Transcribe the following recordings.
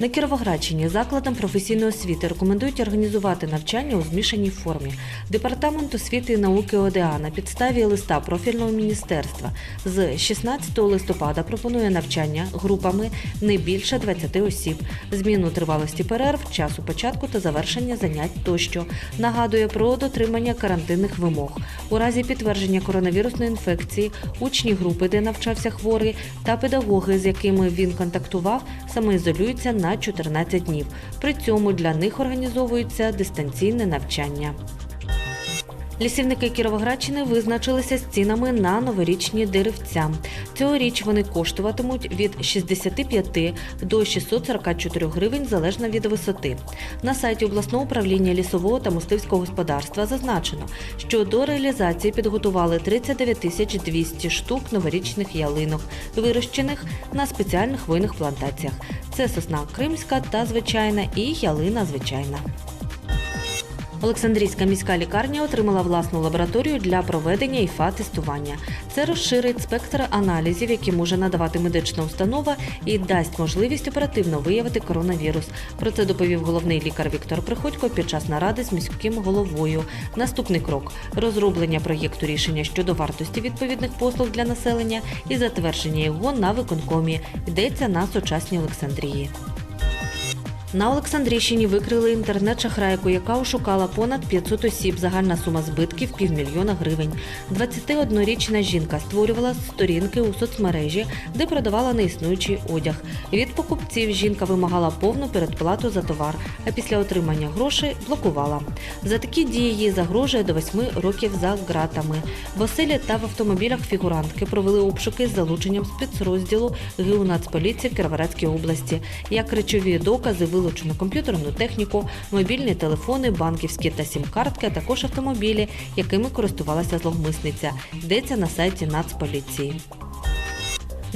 На Кіровоградщині закладам професійної освіти рекомендують організувати навчання у змішаній формі. Департамент освіти і науки ОДА на підставі листа профільного міністерства з 16 листопада пропонує навчання групами не більше 20 осіб, зміну тривалості перерв, часу початку та завершення занять тощо. Нагадує про дотримання карантинних вимог. У разі підтвердження коронавірусної інфекції учні групи, де навчався хворий, та педагоги, з якими він контактував, самоізолюються на 14 днів. При цьому для них організовується дистанційне навчання. Лісівники Кіровоградщини визначилися з цінами на новорічні деревця. Цьогоріч вони коштуватимуть від 65 до 644 гривень залежно від висоти. На сайті обласного управління лісового та мисливського господарства зазначено, що до реалізації підготували 39 тисяч 200 штук новорічних ялинок, вирощених на спеціальних хвойних плантаціях. Це сосна кримська та звичайна і ялина звичайна. Олександрійська міська лікарня отримала власну лабораторію для проведення ІФА-тестування. Це розширить спектр аналізів, які може надавати медична установа, і дасть можливість оперативно виявити коронавірус. Про це доповів головний лікар Віктор Приходько під час наради з міським головою. Наступний крок розроблення проєкту рішення щодо вартості відповідних послуг для населення і затвердження його на виконкомі. Йдеться на сучасній Олександрії. На Олександрійщині викрили інтернет-шахрайку, яка ошукала понад 500 осіб. Загальна сума збитків півмільйона гривень. 21-річна жінка створювала сторінки у соцмережі, де продавала неіснуючий одяг. Від покупців жінка вимагала повну передплату за товар, а після отримання грошей блокувала. За такі дії їй загрожує до 8 років за ґратами. В оселі та в автомобілях фігурантки провели обшуки з залученням спецрозділу ГУ Нацполіції в області. Як речові докази вилучено комп'ютерну техніку, мобільні телефони, банківські та сім-картки, а також автомобілі, якими користувалася зловмисниця. Йдеться на сайті Нацполіції.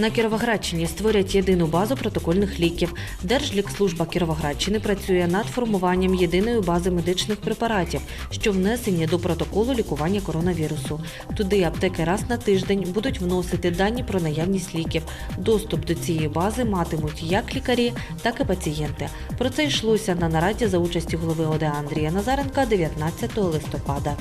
На Кіровоградщині створять єдину базу протокольних ліків. Держлікслужба Кіровоградщини працює над формуванням єдиної бази медичних препаратів, що внесені до протоколу лікування коронавірусу. Туди аптеки раз на тиждень будуть вносити дані про наявність ліків. Доступ до цієї бази матимуть як лікарі, так і пацієнти. Про це йшлося на нараді за участі голови ОДА Андрія Назаренка 19 листопада.